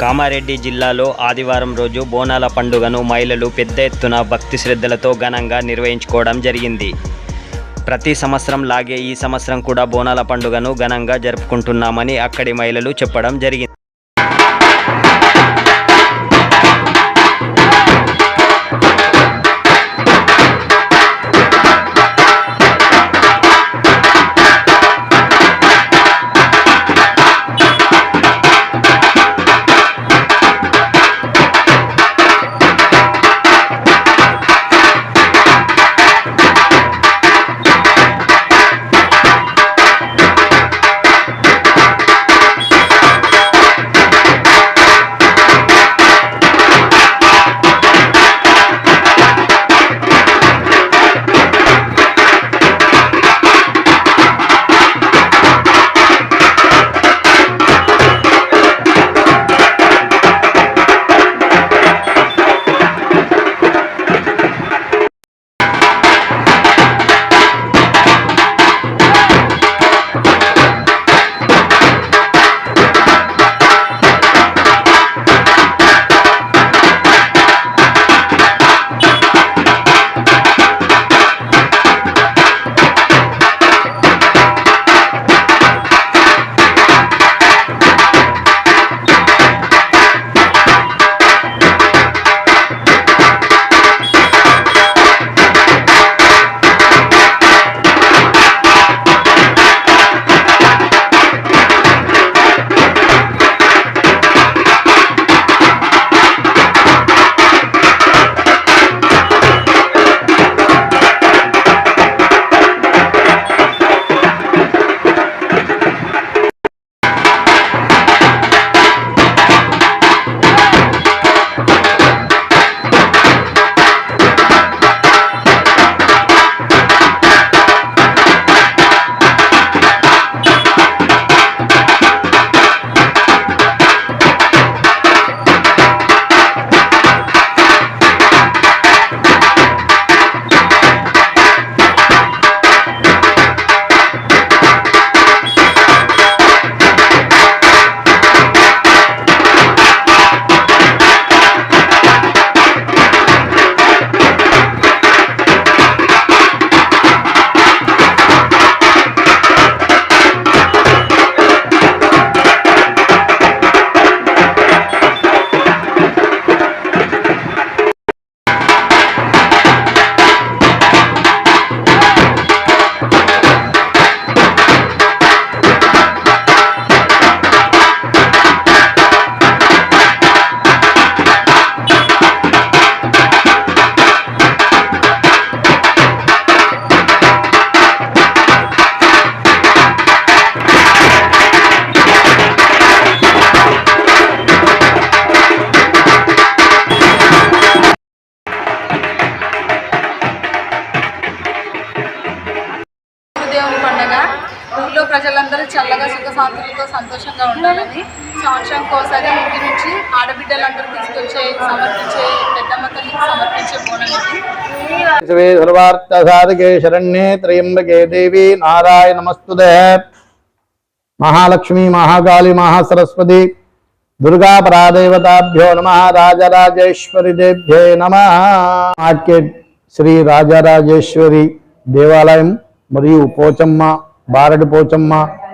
కామారెడ్డి జిల్లాలో ఆదివారం రోజు బోనాల పండుగను మహిళలు పెద్ద ఎత్తున భక్తి శ్రద్ధలతో ఘనంగా నిర్వహించుకోవడం జరిగింది. ప్రతి సంవత్సరం లాగే ఈ సంవత్సరం కూడా బోనాల పండుగను ఘనంగా జరుపుకుంటున్నామని అక్కడి మహిళలు చెప్పడం జరిగింది. చల్లగా సంతోషంగా ఉండాలని సంవత్సరం ఒకసారి ఇంటి నుంచి ఆడబిడ్డలందరూ తీసుకొచ్చే సమర్పించే పెద్దమ్మ తల్లికి సమర్పించే బోనం శరణ్యే త్రయంబకే దేవి నారాయణ నమస్తుదే మహాలక్ష్మి మహాకాళి మహాసరస్వతి దుర్గా పరాదేవతాభ్యో నమ రాజరాజేశ్వరి దేభ్యే నమ. మార్కెట్ శ్రీ రాజరాజేశ్వరి దేవాలయం మరియు పోచమ్మ బారడి పోచమ్మ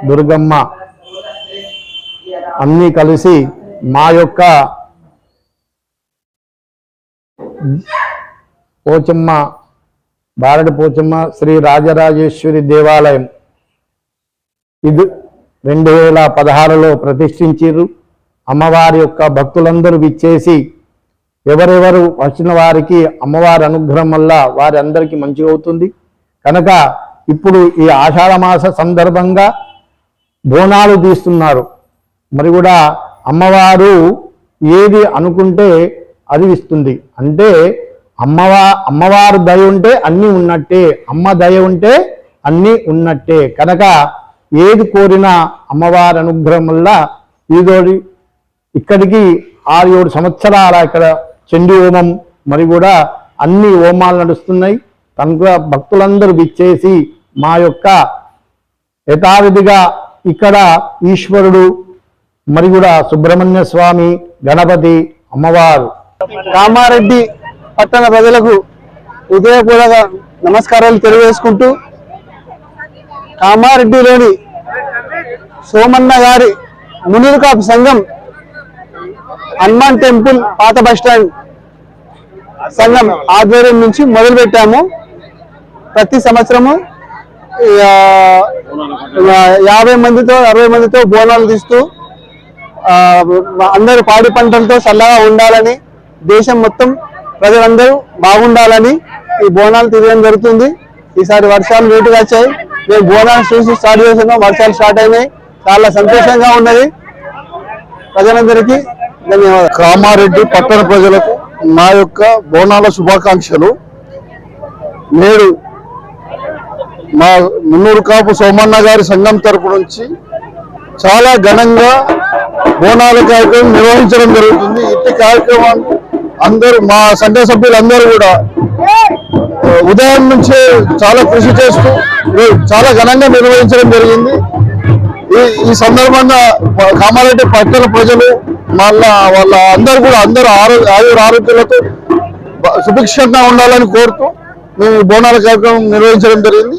దుర్గమ్మ. అన్నీ కలిసి మా యొక్క పోచమ్మ భారత పోచమ్మ శ్రీ రాజరాజేశ్వరి దేవాలయం. ఇది రెండు వేల పదహారులో ప్రతిష్ఠించారు అమ్మవారి యొక్క భక్తులందరూ విచ్చేసి ఎవరెవరు వచ్చిన వారికి అమ్మవారి అనుగ్రహం వల్ల వారి అందరికీ మంచిగా అవుతుంది. కనుక ఇప్పుడు ఈ ఆషాఢ మాస సందర్భంగా బోనాలు తీస్తున్నారు. మరి కూడా అమ్మవారు ఏది అనుకుంటే అది ఇస్తుంది. అంటే అమ్మవా అమ్మవారు దయ ఉంటే అన్నీ ఉన్నట్టే అమ్మ దయ ఉంటే అన్నీ ఉన్నట్టే. కనుక ఏది కోరినా అమ్మవారి అనుగ్రహం వల్ల ఈదోడి ఇక్కడికి ఆరు ఏడు సంవత్సరాల ఇక్కడ చండీ హోమం మరి కూడా అన్ని హోమాలు నడుస్తున్నాయి. కనుక భక్తులందరూ విచ్చేసి మా యొక్క యథావిధిగా ఇక్కడ ఈశ్వరుడు మరి కూడా సుబ్రహ్మణ్య స్వామి గణపతి అమ్మవారు. కామారెడ్డి పట్టణ ప్రజలకు హృదయపూర్వక నమస్కారాలు తెలియజేసుకుంటూ కామారెడ్డిలోని సోమన్న గారి మునిరుకాపు సంఘం హనుమాన్ టెంపుల్ పాత బస్ స్టాండ్ సంఘం ఆధ్వర్యం నుంచి మొదలు పెట్టాము ప్రతి సంవత్సరము యాభై మందితో అరవై మందితో బోనాలు తీస్తూ అందరు అందరూ పాడి పంటలతో చల్లగా ఉండాలని దేశం మొత్తం ప్రజలందరూ బాగుండాలని ఈ బోనాలు తీయడం జరుగుతుంది. ఈసారి వర్షాలు లేటుగా వచ్చాయి. మేము బోనాలు చూసి స్టార్ట్ చేస్తున్నాం. వర్షాలు స్టార్ట్ అయినాయి. చాలా సంతోషంగా ఉన్నది. ప్రజలందరికీ ధన్యవాదాలు. కామారెడ్డి పట్టణ ప్రజలకు నా యొక్క బోనాల శుభాకాంక్షలు. నేడు మా మున్నూరు కాపు సోమన్న గారి సంఘం తరపు నుంచి చాలా ఘనంగా బోనాల కార్యక్రమం నిర్వహించడం జరుగుతుంది. ఇట్టి కార్యక్రమాన్ని అందరూ మా సంఘ సభ్యులందరూ కూడా ఉదయం నుంచే చాలా కృషి చేస్తూ చాలా ఘనంగా నిర్వహించడం జరిగింది. ఈ ఈ సందర్భంగా కామారెడ్డి పట్టణ ప్రజలు మళ్ళా వాళ్ళ అందరూ కూడా అందరూ ఆరోగ్య ఆయుర ఆరోగ్యాలతో సుభిక్షంగా ఉండాలని కోరుతూ మేము బోనాల కార్యక్రమం నిర్వహించడం జరిగింది.